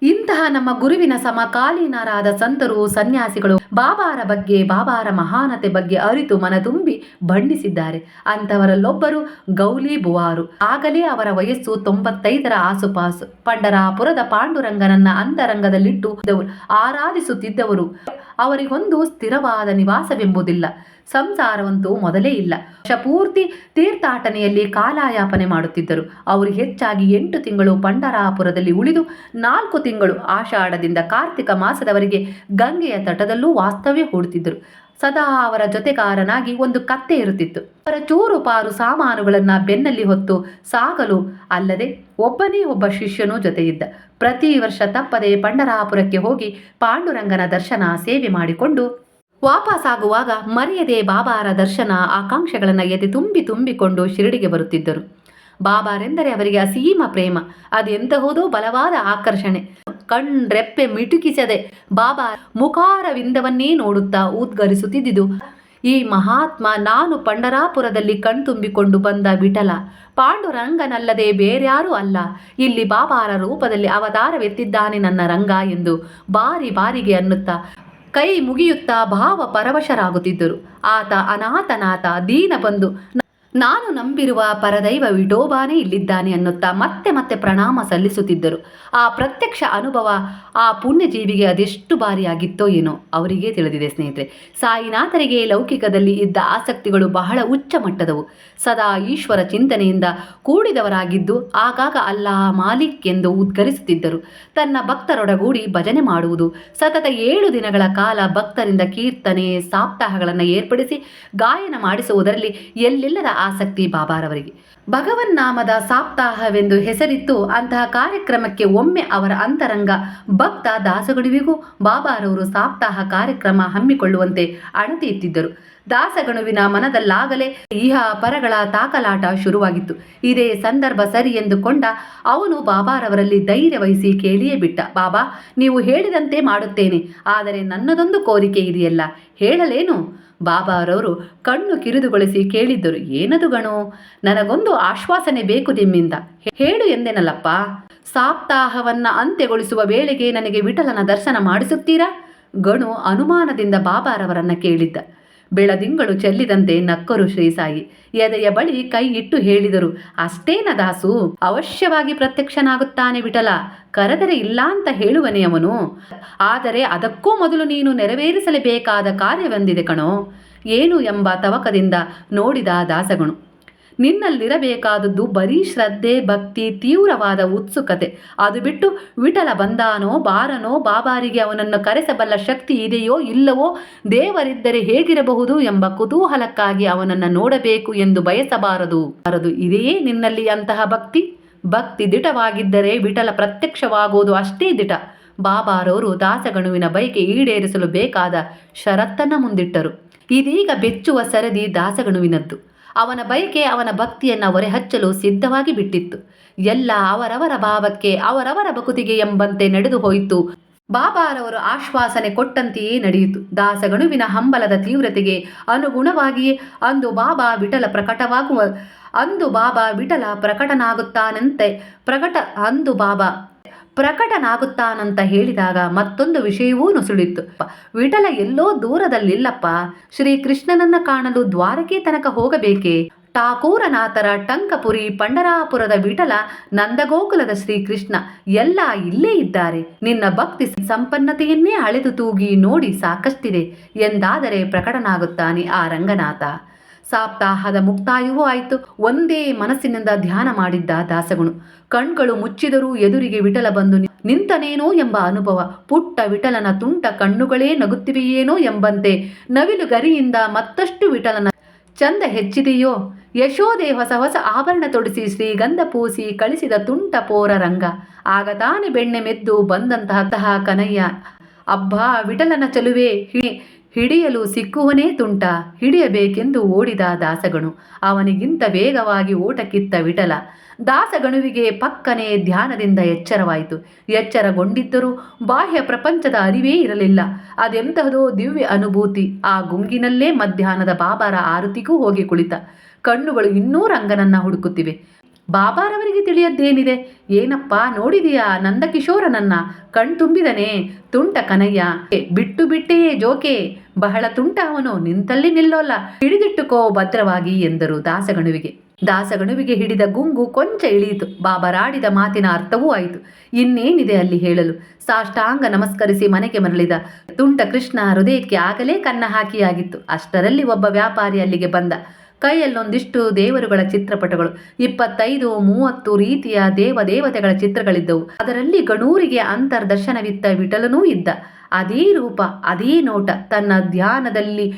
[SPEAKER 1] ಇಂತಹ ನಮ್ಮ ಗುರುವಿನ ಸಮಕಾಲೀನರಾದ ಸಂತರು, ಸನ್ಯಾಸಿಗಳು ಬಾಬಾರ ಬಗ್ಗೆ, ಬಾಬಾರ ಮಹಾನತೆ ಬಗ್ಗೆ ಅರಿತು ಮನತುಂಬಿ ಬಣ್ಣಿಸಿದ್ದಾರೆ. ಅಂಥವರಲ್ಲೊಬ್ಬರು ಗೌಲಿ ಬುವಾರು. ಆಗಲೇ ಅವರ ವಯಸ್ಸು ತೊಂಬತ್ತೈದರ ಆಸುಪಾಸು. ಪಂಡರಾಪುರದ ಪಾಂಡುರಂಗನನ್ನ ಅಂತರಂಗದಲ್ಲಿಟ್ಟು ಆರಾಧಿಸುತ್ತಿದ್ದವರು. ಅವರಿಗೊಂದು ಸ್ಥಿರವಾದ ನಿವಾಸವೆಂಬುದಿಲ್ಲ. ಸಂಸಾರವಂತೂ ಮೊದಲೇ ಇಲ್ಲ. ಶಪೂರ್ತಿ ತೀರ್ಥಾಟನೆಯಲ್ಲಿ ಕಾಲಾಯಾಪನೆ ಮಾಡುತ್ತಿದ್ದರು. ಅವರು ಹೆಚ್ಚಾಗಿ ಎಂಟು ತಿಂಗಳು ಪಂಡರಾಪುರದಲ್ಲಿ ಉಳಿದು ನಾಲ್ಕು ತಿಂಗಳು ಆಷಾಢದಿಂದ ಕಾರ್ತಿಕ ಮಾಸದವರೆಗೆ ಗಂಗೆಯ ತಟದಲ್ಲೂ ವಾಸ್ತವ್ಯ ಹೂಡುತ್ತಿದ್ದರು. ಸದಾ ಅವರ ಜೊತೆಗಾರನಾಗಿ ಒಂದು ಕತ್ತೆ ಇರುತ್ತಿತ್ತು. ಅವರ ಚೂರು ಪಾರು ಸಾಮಾನುಗಳನ್ನು ಬೆನ್ನಲ್ಲಿ ಹೊತ್ತು ಸಾಗಲು ಅಲ್ಲದೆ ಒಬ್ಬನೇ ಒಬ್ಬ ಶಿಷ್ಯನೂ ಜೊತೆಯಿದ್ದ. ಪ್ರತಿ ವರ್ಷ ತಪ್ಪದೆ ಪಂಡರಾಪುರಕ್ಕೆ ಹೋಗಿ ಪಾಂಡುರಂಗನ ದರ್ಶನ ಸೇವೆ ಮಾಡಿಕೊಂಡು ವಾಪಸ್ಸಾಗುವಾಗ ಮರೆಯದೆ ಬಾಬಾರ ದರ್ಶನ ಆಕಾಂಕ್ಷೆಗಳನ್ನು ಎದೆ ತುಂಬಿ ತುಂಬಿಕೊಂಡು ಶಿರಡಿಗೆ ಬರುತ್ತಿದ್ದರು. ಬಾಬಾರೆಂದರೆ ಅವರಿಗೆ ಅಸೀಮ ಪ್ರೇಮ, ಅದೆಂತಹುದೋ ಬಲವಾದ ಆಕರ್ಷಣೆ. ಕಣ್ರೆಪ್ಪೆ ಮಿಟುಕಿಸದೆ ಬಾಬಾ ಮುಖಾರವಿಂದವನ್ನೇ ನೋಡುತ್ತಾ ಉದ್ಗರಿಸುತ್ತಿದ್ದುದು. ಈ ಮಹಾತ್ಮ ನಾನು ಪಂಡರಾಪುರದಲ್ಲಿ ಕಣ್ತುಂಬಿಕೊಂಡು ಬಂದ ವಿಠಲ, ಪಾಂಡುರಂಗನಲ್ಲದೆ ಬೇರ್ಯಾರೂ ಅಲ್ಲ. ಇಲ್ಲಿ ಬಾಬಾರ ರೂಪದಲ್ಲಿ ಅವತಾರವೆತ್ತಿದ್ದಾನೆ ನನ್ನ ರಂಗ ಎಂದು ಬಾರಿ ಬಾರಿಗೆ ಅನ್ನುತ್ತಾ ಕೈ ಮುಗಿಯುತ್ತಾ ಭಾವ ಪರವಶರಾಗುತ್ತಿದ್ದರು ಆತ ಅನಾಥನಾಥ ದೀನ ಬಂದು ನಾನು ನಂಬಿರುವ ಪರದೈವ ವಿಠೋಬಾನೇ ಇಲ್ಲಿದ್ದಾನೆ ಅನ್ನುತ್ತಾ ಮತ್ತೆ ಮತ್ತೆ ಪ್ರಣಾಮ ಸಲ್ಲಿಸುತ್ತಿದ್ದರು. ಆ ಪ್ರತ್ಯಕ್ಷ ಅನುಭವ ಆ ಪುಣ್ಯಜೀವಿಗೆ ಅದೆಷ್ಟು ಬಾರಿಯಾಗಿತ್ತೋ ಏನೋ ಅವರಿಗೆ ತಿಳಿದಿದೆ ಸ್ನೇಹಿತರೆ. ಸಾಯಿನಾಥರಿಗೆ ಲೌಕಿಕದಲ್ಲಿ ಇದ್ದ ಆಸಕ್ತಿಗಳು ಬಹಳ ಉಚ್ಚ ಮಟ್ಟದವು. ಸದಾ ಈಶ್ವರ ಚಿಂತನೆಯಿಂದ ಕೂಡಿದವರಾಗಿದ್ದು ಆಗಾಗ ಅಲ್ಲಾ ಮಾಲಿಕ್ ಎಂದು ಉದ್ಗರಿಸುತ್ತಿದ್ದರು. ತನ್ನ ಭಕ್ತರೊಡಗೂಡಿ ಭಜನೆ ಮಾಡುವುದು, ಸತತ ಏಳು ದಿನಗಳ ಕಾಲ ಭಕ್ತರಿಂದ ಕೀರ್ತನೆ, ಸಾಪ್ತಾಹಗಳನ್ನು ಏರ್ಪಡಿಸಿ ಗಾಯನ ಮಾಡಿಸುವುದರಲ್ಲಿ ಎಲ್ಲಿಲ್ಲದ ಆಸಕ್ತಿ ಬಾಬಾರವರಿಗೆ. ಭಗವನ್ ನಾಮದ ಸಾಪ್ತಾಹವೆಂದು ಹೆಸರಿತ್ತು ಅಂತಹ ಕಾರ್ಯಕ್ರಮಕ್ಕೆ ಒಮ್ಮೆ ಅವರ ಅಂತರಂಗ ಭಕ್ತ ದಾಸಗಡುವಿಗೂ ಬಾಬಾರವರು ಸಾಪ್ತಾಹ ಕಾರ್ಯಕ್ರಮ ಹಮ್ಮಿಕೊಳ್ಳುವಂತೆ ಅಣತಿ ಇಟ್ಟಿದ್ದರು ದಾಸಗಣುವಿನ ಮನದಲ್ಲಾಗಲೇ ಇಹ ಪರಗಳ ತಾಕಲಾಟ ಶುರುವಾಗಿತ್ತು. ಇದೇ ಸಂದರ್ಭ ಸರಿ ಎಂದುಕೊಂಡ ಅವನು ಬಾಬಾರವರಲ್ಲಿ ಧೈರ್ಯ ವಹಿಸಿ ಕೇಳಿಯೇ ಬಿಟ್ಟ, ಬಾಬಾ, ನೀವು ಹೇಳಿದಂತೆ ಮಾಡುತ್ತೇನೆ, ಆದರೆ ನನ್ನದೊಂದು ಕೋರಿಕೆ ಇದೆಯಲ್ಲ, ಹೇಳಲೇನು? ಬಾಬಾರವರು ಕಣ್ಣು ಕಿರಿದುಗೊಳಿಸಿ ಕೇಳಿದ್ದರು, ಏನದು ಗಣು? ನನಗೊಂದು ಆಶ್ವಾಸನೆ ಬೇಕು ನಿಮ್ಮಿಂದ. ಹೇಳು ಎಂದೆನಲ್ಲಪ್ಪ? ಸಾಪ್ತಾಹವನ್ನು ಅಂತ್ಯಗೊಳಿಸುವ ವೇಳೆಗೆ ನನಗೆ ವಿಠಲನ ದರ್ಶನ ಮಾಡಿಸುತ್ತೀರಾ? ಗಣು ಅನುಮಾನದಿಂದ ಬಾಬಾರವರನ್ನು ಕೇಳಿದ್ದ. ಬೆಳದಿಂಗಳು ಚೆಲ್ಲಿದಂತೆ ನಕ್ಕರು ಶ್ರೀಸಾಯಿ ಎದೆಯ ಬಳಿ ಕೈ ಇಟ್ಟು ಹೇಳಿದರು ಅಷ್ಟೇನ ದಾಸು ಅವಶ್ಯವಾಗಿ ಪ್ರತ್ಯಕ್ಷನಾಗುತ್ತಾನೆ ಬಿಟಲ ಕರೆದರೆ ಇಲ್ಲ ಅಂತ ಹೇಳುವನೇ ಅವನು. ಆದರೆ ಅದಕ್ಕೂ ಮೊದಲು ನೀನು ನೆರವೇರಿಸಲೇಬೇಕಾದ ಕಾರ್ಯವೆಂದಿದೆ ಕಣೋ. ಏನು ಎಂಬ ತವಕದಿಂದ ನೋಡಿದ ದಾಸಗಣು. ನಿನ್ನಲ್ಲಿರಬೇಕಾದದ್ದು ಬರೀ ಶ್ರದ್ಧೆ, ಭಕ್ತಿ, ತೀವ್ರವಾದ ಉತ್ಸುಕತೆ. ಅದು ಬಿಟ್ಟು ವಿಠಲ ಬಂದಾನೋ, ಬಾರನೋ, ಬಾಬಾರಿಗೆ ಅವನನ್ನು ಕರೆಸಬಲ್ಲ ಶಕ್ತಿ ಇದೆಯೋ, ಇಲ್ಲವೋ, ದೇವರಿದ್ದರೆ ಹೇಗಿರಬಹುದು ಎಂಬ ಕುತೂಹಲಕ್ಕಾಗಿ ಅವನನ್ನು ನೋಡಬೇಕು ಎಂದು ಬಯಸಬಾರದು. ಬಾರದು. ಇದೆಯೇ ನಿನ್ನಲ್ಲಿ ಅಂತಹ ಭಕ್ತಿ? ಭಕ್ತಿ ದಿಟವಾಗಿದ್ದರೆ ವಿಠಲ ಪ್ರತ್ಯಕ್ಷವಾಗುವುದು ಅಷ್ಟೇ ದಿಟ. ಬಾಬಾರವರು ದಾಸಗಣುವಿನ ಬಯಕೆ ಈಡೇರಿಸಲು ಬೇಕಾದ ಷರತ್ತನ್ನ ಮುಂದಿಟ್ಟರು. ಇದೀಗ ಬೆಚ್ಚುವ ಸರದಿ ದಾಸಗಣುವಿನದ್ದು. ಅವನ ಬಯಕೆ ಅವನ ಭಕ್ತಿಯನ್ನು ಹೊರೆಹಚ್ಚಲು ಸಿದ್ಧವಾಗಿ ಬಿಟ್ಟಿತ್ತು. ಎಲ್ಲ ಅವರವರ ಭಾವಕ್ಕೆ ಅವರವರ ಬಕುತಿಗೆ ಎಂಬಂತೆ ನಡೆದು ಹೋಯಿತು. ಬಾಬಾರವರು ಆಶ್ವಾಸನೆ ಕೊಟ್ಟಂತೆಯೇ ನಡೆಯಿತು. ದಾಸಗಣುವಿನ ಹಂಬಲದ ತೀವ್ರತೆಗೆ ಅನುಗುಣವಾಗಿಯೇ ಅಂದು ಬಾಬಾ ವಿಠಲ ಪ್ರಕಟವಾಗುವ ಅಂದು ಬಾಬಾ ವಿಠಲ ಪ್ರಕಟನಾಗುತ್ತಾನಂತೆ. ಪ್ರಕಟ ಅಂದು ಬಾಬಾ ಪ್ರಕಟನಾಗುತ್ತಾನಂತ ಹೇಳಿದಾಗ ಮತ್ತೊಂದು ವಿಷಯವೂ ನುಸುಳಿತ್ತು. ವಿಠಲ ಎಲ್ಲೋ ದೂರದಲ್ಲಿಲ್ಲಪ್ಪ. ಶ್ರೀಕೃಷ್ಣನನ್ನ ಕಾಣಲು ದ್ವಾರಕೆ ತನಕ ಹೋಗಬೇಕೆ? ಠಾಕೂರನಾಥರ ಟಂಕಪುರಿ ಪಂಡರಾಪುರದ ವಿಠಲ ನಂದಗೋಕುಲದ ಶ್ರೀಕೃಷ್ಣ ಎಲ್ಲ ಇಲ್ಲೇ ಇದ್ದಾರೆ. ನಿನ್ನ ಭಕ್ತಿ ಸಂಪನ್ನತೆಯನ್ನೇ ಅಳೆದು ತೂಗಿ ನೋಡಿ ಸಾಕಷ್ಟಿದೆ. ಎಂದಾದರೆ ಪ್ರಕಟನಾಗುತ್ತಾನೆ ಆ ರಂಗನಾಥ. ಸಪ್ತಾಹದ ಮುಕ್ತಾಯವೂ ಆಯಿತು. ಒಂದೇ ಮನಸ್ಸಿನಿಂದ ಧ್ಯಾನ ಮಾಡಿದ್ದ ದಾಸಗುಣು. ಕಣ್ಗಳು ಮುಚ್ಚಿದರೂ ಎದುರಿಗೆ ವಿಠಲ ಬಂದು ನಿಂತನೇನೋ ಎಂಬ ಅನುಭವ. ಪುಟ್ಟ ವಿಠಲನ ತುಂಟ ಕಣ್ಣುಗಳೇ ನಗುತ್ತಿವೆಯೇನೋ ಎಂಬಂತೆ ನವಿಲು ಗರಿಯಿಂದ ಮತ್ತಷ್ಟು ವಿಠಲನ ಚಂದ ಹೆಚ್ಚಿದೆಯೋ? ಯಶೋದೆ ಹೊಸ ಹೊಸ ಆಭರಣ ತೊಡಿಸಿ ಶ್ರೀಗಂಧ ಪೂಸಿ ಕಳಿಸಿದ ತುಂಟ ಪೋರ ರಂಗ. ಆಗ ತಾನೆ ಬೆಣ್ಣೆ ಮೆದ್ದು ಬಂದಂತಹ ಕನಯ್ಯ. ಅಬ್ಬಾ, ವಿಠಲನ ಚಲುವೆ ಹಿಡಿಯಲು ಸಿಕ್ಕುವನೇ ತುಂಟ. ಹಿಡಿಯಬೇಕೆಂದು ಓಡಿದ ದಾಸಗಣು. ಅವನಿಗಿಂತ ವೇಗವಾಗಿ ಓಟಕ್ಕಿತ್ತ ವಿಠಲ. ದಾಸಗಣುವಿಗೆ ಪಕ್ಕನೆ ಧ್ಯಾನದಿಂದ ಎಚ್ಚರವಾಯಿತು. ಎಚ್ಚರಗೊಂಡಿದ್ದರೂ ಬಾಹ್ಯ ಪ್ರಪಂಚದ ಅರಿವೇ ಇರಲಿಲ್ಲ. ಅದೆಂತಹದೋ ದಿವ್ಯ ಅನುಭೂತಿ. ಆ ಗುಂಗಿನಲ್ಲೇ ಮಧ್ಯಾಹ್ನದ ಬಾಬಾರ ಆರುತಿಗೂ ಹೋಗಿ ಕುಳಿತ. ಕಣ್ಣುಗಳು ಇನ್ನೂ ರಂಗನನ್ನ ಹುಡುಕುತ್ತಿವೆ. ಬಾಬಾರವರಿಗೆ ತಿಳಿಯದ್ದೇನಿದೆ? ಏನಪ್ಪ ನೋಡಿದೀಯಾ ನಂದಕಿಶೋರನನ್ನ? ಕಣ್ತುಂಬಿದನೇ ತುಂಟ ಕನಯ್ಯ. ಬಿಟ್ಟು ಬಿಟ್ಟೆಯೇ ಜೋಕೆ? ಬಹಳ ತುಂಟ ಅವನು, ನಿಂತಲ್ಲಿ ನಿಲ್ಲೋಲ್ಲ. ಹಿಡಿದಿಟ್ಟುಕೋ ಭದ್ರವಾಗಿ ಎಂದರು ದಾಸಗಣುವಿಗೆ. ದಾಸಗಣುವಿಗೆ ಹಿಡಿದ ಗುಂಗು ಕೊಂಚ ಇಳಿಯಿತು. ಬಾಬರಾಡಿದ ಮಾತಿನ ಅರ್ಥವೂ ಆಯಿತು. ಇನ್ನೇನಿದೆ ಅಲ್ಲಿ ಹೇಳಲು? ಸಾಷ್ಟಾಂಗ ನಮಸ್ಕರಿಸಿ ಮನೆಗೆ ಮರಳಿದ ತುಂಟ ಕೃಷ್ಣ ಹೃದಯಕ್ಕೆ ಆಗಲೇ ಕನ್ನ ಹಾಕಿಯಾಗಿತ್ತು. ಅಷ್ಟರಲ್ಲಿ ಒಬ್ಬ ವ್ಯಾಪಾರಿ ಅಲ್ಲಿಗೆ ಬಂದ. ಕೈಯಲ್ಲೊಂದಿಷ್ಟು ದೇವರುಗಳ ಚಿತ್ರಪಟಗಳು, ಇಪ್ಪತ್ತೈದು, ಮೂವತ್ತು ರೀತಿಯ ದೇವ ದೇವತೆಗಳ ಚಿತ್ರಗಳಿದ್ದವು. ಅದರಲ್ಲಿ ಗಣೂರಿಗೆ ಅಂತರ್ದರ್ಶನವಿತ್ತ ವಿಠಲನೂ ಇದ್ದ. ಅದೇ ರೂಪ, ಅದೇ ನೋಟ. ತನ್ನ ಧ್ಯಾನದಲ್ಲಿ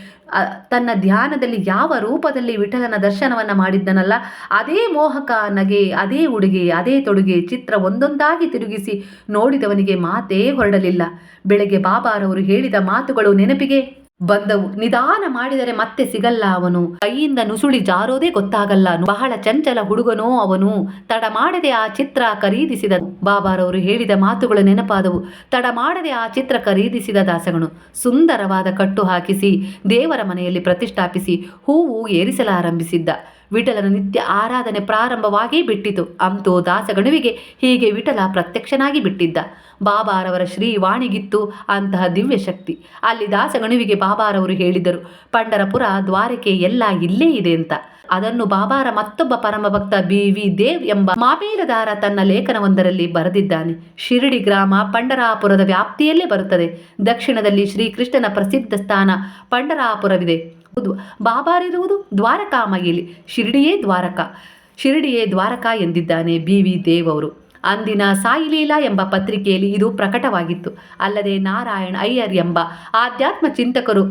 [SPEAKER 1] ತನ್ನ ಧ್ಯಾನದಲ್ಲಿ ಯಾವ ರೂಪದಲ್ಲಿ ವಿಠಲನ ದರ್ಶನವನ್ನ ಮಾಡಿದ್ದನಲ್ಲ, ಅದೇ ಮೋಹಕ ನಗೆ, ಅದೇ ಉಡುಗೆ, ಅದೇ ತೊಡುಗೆ ಚಿತ್ರ ಒಂದೊಂದಾಗಿ ತಿರುಗಿಸಿ ನೋಡಿದವನಿಗೆ ಮಾತೇ ಹೊರಡಲಿಲ್ಲ. ಬೆಳಗ್ಗೆ ಬಾಬಾರವರು ಹೇಳಿದ ಮಾತುಗಳು ನೆನಪಿಗೆ ಬಂದವು. ನಿಧಾನ ಮಾಡಿದರೆ ಮತ್ತೆ ಸಿಗಲ್ಲ ಅವನು. ಕೈಯಿಂದ ನುಸುಳಿ ಜಾರೋದೇ ಗೊತ್ತಾಗಲ್ಲ ಬಹಳ ಚಂಚಲ ಹುಡುಗನೋ ಅವನು. ತಡ ಮಾಡದೆ ಆ ಚಿತ್ರ ಖರೀದಿಸಿದ ಬಾಬಾರವರು ಹೇಳಿದ ಮಾತುಗಳು ನೆನಪಾದವು. ತಡ ಮಾಡದೆ ಆ ಚಿತ್ರ ಖರೀದಿಸಿದ ದಾಸಗನು ಸುಂದರವಾದ ಕಟ್ಟು ಹಾಕಿಸಿ ದೇವರ ಮನೆಯಲ್ಲಿ ಪ್ರತಿಷ್ಠಾಪಿಸಿ ಹೂವು ಏರಿಸಲಾರಂಭಿಸಿದ್ದ. ವಿಠಲನ ನಿತ್ಯ ಆರಾಧನೆ ಪ್ರಾರಂಭವಾಗಿ ಬಿಟ್ಟಿತು. ಅಂತೂ ದಾಸಗಣುವಿಗೆ ಹೀಗೆ ವಿಠಲ ಪ್ರತ್ಯಕ್ಷನಾಗಿ ಬಿಟ್ಟಿದ್ದ. ಬಾಬಾರವರ ಶ್ರೀವಾಣಿಗಿತ್ತು ಅಂತಹ ದಿವ್ಯ ಶಕ್ತಿ ಅಲ್ಲಿ ದಾಸಗಣುವಿಗೆ ಬಾಬಾರವರು ಹೇಳಿದರು, ಪಂಡರಪುರ ದ್ವಾರಕೆ ಎಲ್ಲ ಇಲ್ಲೇ ಇದೆ ಅಂತ. ಅದನ್ನು ಬಾಬಾರ ಮತ್ತೊಬ್ಬ ಪರಮಭಕ್ತ ಬಿ. ವಿ. ದೇವ್ ಎಂಬ ಮಾಮೇಲದಾರ ತನ್ನ ಲೇಖನವೊಂದರಲ್ಲಿ ಬರೆದಿದ್ದಾನೆ. ಶಿರಡಿ ಗ್ರಾಮ ಪಂಡರಾಪುರದ ವ್ಯಾಪ್ತಿಯಲ್ಲೇ ಬರುತ್ತದೆ. ದಕ್ಷಿಣದಲ್ಲಿ ಶ್ರೀಕೃಷ್ಣನ ಪ್ರಸಿದ್ಧ ಸ್ಥಾನ ಪಂಡರಾಪುರವಿದೆ. ಬಾಬಾರಿರುವುದು ದ್ವಾರಕಾಮಯಿಲಿ. ಶಿರಡಿಯೇ ದ್ವಾರಕ. ಶಿರಡಿಯೇ ದ್ವಾರಕ ಎಂದಿದ್ದಾನೆ ಬಿ ವಿ ದೇವ್ ಅವರು ಅಂದಿನ ಸಾಯಿಲೀಲಾ ಎಂಬ ಪತ್ರಿಕೆಯಲ್ಲಿ ಇದು ಪ್ರಕಟವಾಗಿತ್ತು. ಅಲ್ಲದೆ ನಾರಾಯಣ್ ಅಯ್ಯರ್ ಎಂಬ ಆಧ್ಯಾತ್ಮ ಚಿಂತಕರು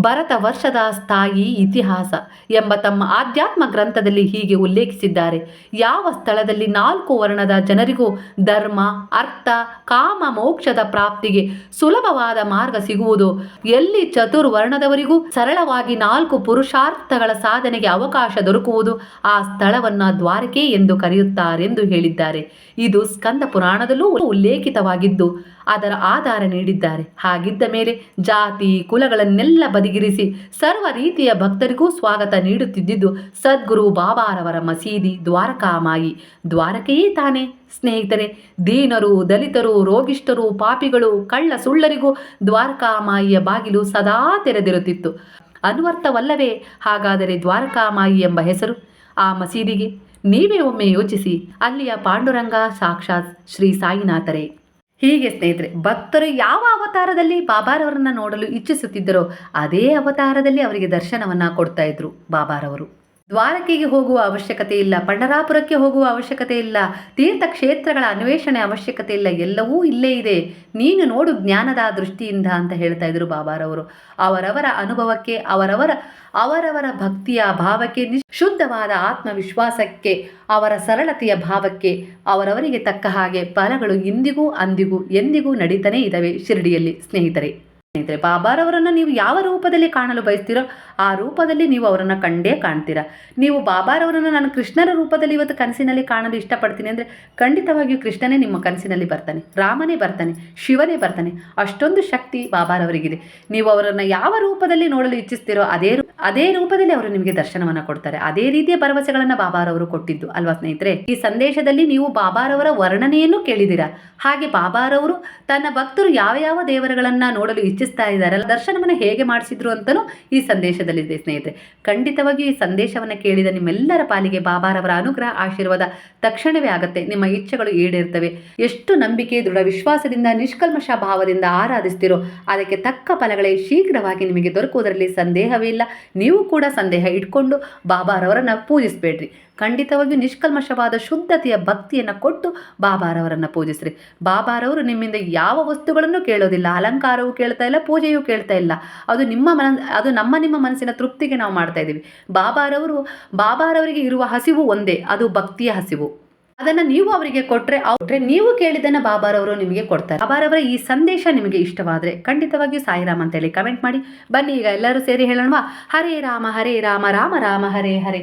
[SPEAKER 1] ಭರತ ವರ್ಷದ ಸ್ಥಾಯಿ ಇತಿಹಾಸ ಎಂಬ ತಮ್ಮ ಆಧ್ಯಾತ್ಮ ಗ್ರಂಥದಲ್ಲಿ ಹೀಗೆ ಉಲ್ಲೇಖಿಸಿದ್ದಾರೆ. ಯಾವ ಸ್ಥಳದಲ್ಲಿ ನಾಲ್ಕು ವರ್ಣದ ಜನರಿಗೂ ಧರ್ಮ, ಅರ್ಥ, ಕಾಮ, ಮೋಕ್ಷದ ಪ್ರಾಪ್ತಿಗೆ ಸುಲಭವಾದ ಮಾರ್ಗ ಸಿಗುವುದು, ಎಲ್ಲಿ ಚತುರ್ವರ್ಣದವರಿಗೂ ಸರಳವಾಗಿ ನಾಲ್ಕು ಪುರುಷಾರ್ಥಗಳ ಸಾಧನೆಗೆ ಅವಕಾಶ ದೊರಕುವುದು ಆ ಸ್ಥಳವನ್ನ ದ್ವಾರಕೆ ಎಂದು ಕರೆಯುತ್ತಾರೆಂದು ಹೇಳಿದ್ದಾರೆ. ಇದು ಸ್ಕಂದ ಪುರಾಣದಲ್ಲೂ ಉಲ್ಲೇಖಿತವಾಗಿದ್ದು, ಅದರ ಆಧಾರ ನೀಡಿದ್ದಾರೆ. ಹಾಗಿದ್ದ ಮೇಲೆ ಜಾತಿ, ಕುಲಗಳನ್ನೆಲ್ಲ ಬದಿಗಿರಿಸಿ ಸರ್ವ ರೀತಿಯ ಭಕ್ತರಿಗೂ ಸ್ವಾಗತ ನೀಡುತ್ತಿದ್ದಿದ್ದು ಸದ್ಗುರು ಬಾಬಾರವರ ಮಸೀದಿ ದ್ವಾರಕಾಮಾಯಿ. ದ್ವಾರಕೆಯೇ ತಾನೆ? ಸ್ನೇಹಿತರೆ, ದೀನರು, ದಲಿತರು, ರೋಗಿಷ್ಠರು, ಪಾಪಿಗಳು, ಕಳ್ಳ ಸುಳ್ಳರಿಗೂ ದ್ವಾರಕಾಮಾಯಿಯ ಬಾಗಿಲು ಸದಾ ತೆರೆದಿರುತ್ತಿತ್ತು. ಅನ್ವರ್ಥವಲ್ಲವೇ ಹಾಗಾದರೆ ದ್ವಾರಕಾಮಾಯಿ ಎಂಬ ಹೆಸರು? ಆ ಮಸೀದಿಗೆ ನೀವೇ ಒಮ್ಮೆ ಯೋಚಿಸಿ. ಅಲ್ಲಿಯ ಪಾಂಡುರಂಗ ಸಾಕ್ಷಾತ್ ಶ್ರೀ ಸಾಯಿನಾಥರೇ. ಹೀಗೆ ಸ್ನೇಹಿತರೆ, ಭಕ್ತರು ಯಾವ ಅವತಾರದಲ್ಲಿ ಬಾಬಾರವರನ್ನ ನೋಡಲು ಇಚ್ಛಿಸುತ್ತಿದ್ದರೋ, ಅದೇ ಅವತಾರದಲ್ಲಿ ಅವರಿಗೆ ದರ್ಶನವನ್ನ ಕೊಡ್ತಾ ಇದ್ರು ಬಾಬಾರವರು ದ್ವಾರಕೆಗೆ ಹೋಗುವ ಅವಶ್ಯಕತೆ ಇಲ್ಲ, ಪಂಡರಾಪುರಕ್ಕೆ ಹೋಗುವ ಅವಶ್ಯಕತೆ ಇಲ್ಲ, ತೀರ್ಥಕ್ಷೇತ್ರಗಳ ಅನ್ವೇಷಣೆ ಅವಶ್ಯಕತೆ ಇಲ್ಲ, ಎಲ್ಲವೂ ಇಲ್ಲೇ ಇದೆ. ನೀನು ನೋಡು ಜ್ಞಾನದ ದೃಷ್ಟಿಯಿಂದ ಅಂತ ಹೇಳ್ತಾ ಇದ್ರು ಬಾಬಾರವರು. ಅವರವರ ಅನುಭವಕ್ಕೆ, ಅವರವರ ಅವರವರ ಭಕ್ತಿಯ ಭಾವಕ್ಕೆ, ಶುದ್ಧವಾದ ಆತ್ಮವಿಶ್ವಾಸಕ್ಕೆ, ಅವರ ಸರಳತೆಯ ಭಾವಕ್ಕೆ, ಅವರವರಿಗೆ ತಕ್ಕ ಹಾಗೆ ಫಲಗಳು ಇಂದಿಗೂ ಅಂದಿಗೂ ಎಂದಿಗೂ ನಡೀತಾನೇ ಇದ್ದಾವೆ ಶಿರಡಿಯಲ್ಲಿ ಸ್ನೇಹಿತರೆ. ಸ್ನೇಹಿತರೆ ಬಾಬಾರವರನ್ನು ನೀವು ಯಾವ ರೂಪದಲ್ಲಿ ಕಾಣಲು ಬಯಸ್ತೀರೋ ಆ ರೂಪದಲ್ಲಿ ನೀವು ಅವರನ್ನು ಕಂಡೇ ಕಾಣ್ತೀರಾ. ನೀವು ಬಾಬಾರವರನ್ನು ನಾನು ಕೃಷ್ಣರ ರೂಪದಲ್ಲಿ ಇವತ್ತು ಕನಸಿನಲ್ಲಿ ಕಾಣಲು ಇಷ್ಟಪಡ್ತೀನಿ ಅಂದರೆ ಖಂಡಿತವಾಗಿಯೂ ಕೃಷ್ಣನೇ ನಿಮ್ಮ ಕನಸಿನಲ್ಲಿ ಬರ್ತಾನೆ, ರಾಮನೇ ಬರ್ತಾನೆ, ಶಿವನೇ ಬರ್ತಾನೆ. ಅಷ್ಟೊಂದು ಶಕ್ತಿ ಬಾಬಾರವರಿಗಿದೆ ನೀವು ಅವರನ್ನು ಯಾವ ರೂಪದಲ್ಲಿ ನೋಡಲು ಇಚ್ಛಿಸ್ತೀರೋ ಅದೇ ಅದೇ ರೂಪದಲ್ಲಿ ಅವರು ನಿಮಗೆ ದರ್ಶನವನ್ನು ಕೊಡ್ತಾರೆ. ಅದೇ ರೀತಿಯ ಭರವಸೆಗಳನ್ನು ಬಾಬಾರವರು ಕೊಟ್ಟಿದ್ದು, ಅಲ್ವಾ ಸ್ನೇಹಿತರೆ? ಈ ಸಂದೇಶದಲ್ಲಿ ನೀವು ಬಾಬಾರವರ ವರ್ಣನೆಯನ್ನು ಕೇಳಿದಿರಾ ಹಾಗೆ ಬಾಬಾರವರು ತನ್ನ ಭಕ್ತರು ಯಾವ ಯಾವ ದೇವರುಗಳನ್ನು ನೋಡಲು ಇಚ್ಛಿಸ್ತಾ ಇದ್ದಾರಲ್ಲ ದರ್ಶನವನ್ನು ಹೇಗೆ ಮಾಡಿಸಿದ್ರು ಅಂತಲೂ ಈ ಸಂದೇಶದಲ್ಲಿದೆ ಸ್ನೇಹಿತರೆ. ಖಂಡಿತವಾಗಿ ಈ ಸಂದೇಶವನ್ನು ಕೇಳಿದ ನಿಮ್ಮೆಲ್ಲರ ಪಾಲಿಗೆ ಬಾಬಾರವರ ಅನುಗ್ರಹ, ಆಶೀರ್ವಾದ ತಕ್ಷಣವೇ ಆಗುತ್ತೆ. ನಿಮ್ಮ ಇಚ್ಛೆಗಳು ಈಡೇರ್ತವೆ. ಎಷ್ಟು ನಂಬಿಕೆ, ದೃಢ ವಿಶ್ವಾಸದಿಂದ, ನಿಷ್ಕಲ್ಮಶ ಭಾವದಿಂದ ಆರಾಧಿಸ್ತಿರೋ, ಅದಕ್ಕೆ ತಕ್ಕ ಫಲಗಳೇ ಶೀಘ್ರವಾಗಿ ನಿಮಗೆ ದೊರಕುವುದರಲ್ಲಿ ಸಂದೇಹವೇ ಇಲ್ಲ. ನೀವು ಕೂಡ ಸಂದೇಹ ಇಟ್ಕೊಂಡು ಬಾಬಾರವರನ್ನು ಪೂಜಿಸಬೇಡ್ರಿ. ಖಂಡಿತವಾಗಿಯೂ ನಿಷ್ಕಲ್ಮಶವಾದ ಶುದ್ಧತೆಯ ಭಕ್ತಿಯನ್ನು ಕೊಟ್ಟು ಬಾಬಾರವರನ್ನು ಪೂಜಿಸ್ರಿ. ಬಾಬಾರವರು ನಿಮ್ಮಿಂದ ಯಾವ ವಸ್ತುಗಳನ್ನು ಕೇಳೋದಿಲ್ಲ, ಅಲಂಕಾರವೂ ಕೇಳ್ತಾ ಇಲ್ಲ, ಪೂಜೆಯೂ ಕೇಳ್ತಾ ಇಲ್ಲ. ಅದು ನಿಮ್ಮ ಮನ, ಅದು ನಮ್ಮ ನಿಮ್ಮ ಮನಸ್ಸಿನ ತೃಪ್ತಿಗೆ ನಾವು ಮಾಡ್ತಾ ಇದ್ದೀವಿ. ಬಾಬಾರವರು, ಬಾಬಾರವರಿಗೆ ಇರುವ ಹಸಿವು ಒಂದೇ, ಅದು ಭಕ್ತಿಯ ಹಸಿವು. ಅದನ್ನು ನೀವು ಅವರಿಗೆ ಕೊಟ್ಟರೆ ಅವ್ರೆ ನೀವು ಕೇಳಿದ್ದನ್ನು ಬಾಬಾರವರು ನಿಮಗೆ ಕೊಡ್ತಾರೆ. ಬಾಬಾರವರ ಈ ಸಂದೇಶ ನಿಮಗೆ ಇಷ್ಟವಾದರೆ ಖಂಡಿತವಾಗಿಯೂ ಸಾಯಿರಾಮ್ ಅಂತೇಳಿ ಕಮೆಂಟ್ ಮಾಡಿ. ಬನ್ನಿ, ಈಗ ಎಲ್ಲರೂ ಸೇರಿ ಹೇಳೋಣವಾ? ಹರೇ ರಾಮ ಹರೇ ರಾಮ ರಾಮ ರಾಮ, ಹರೇ ಹರೇ.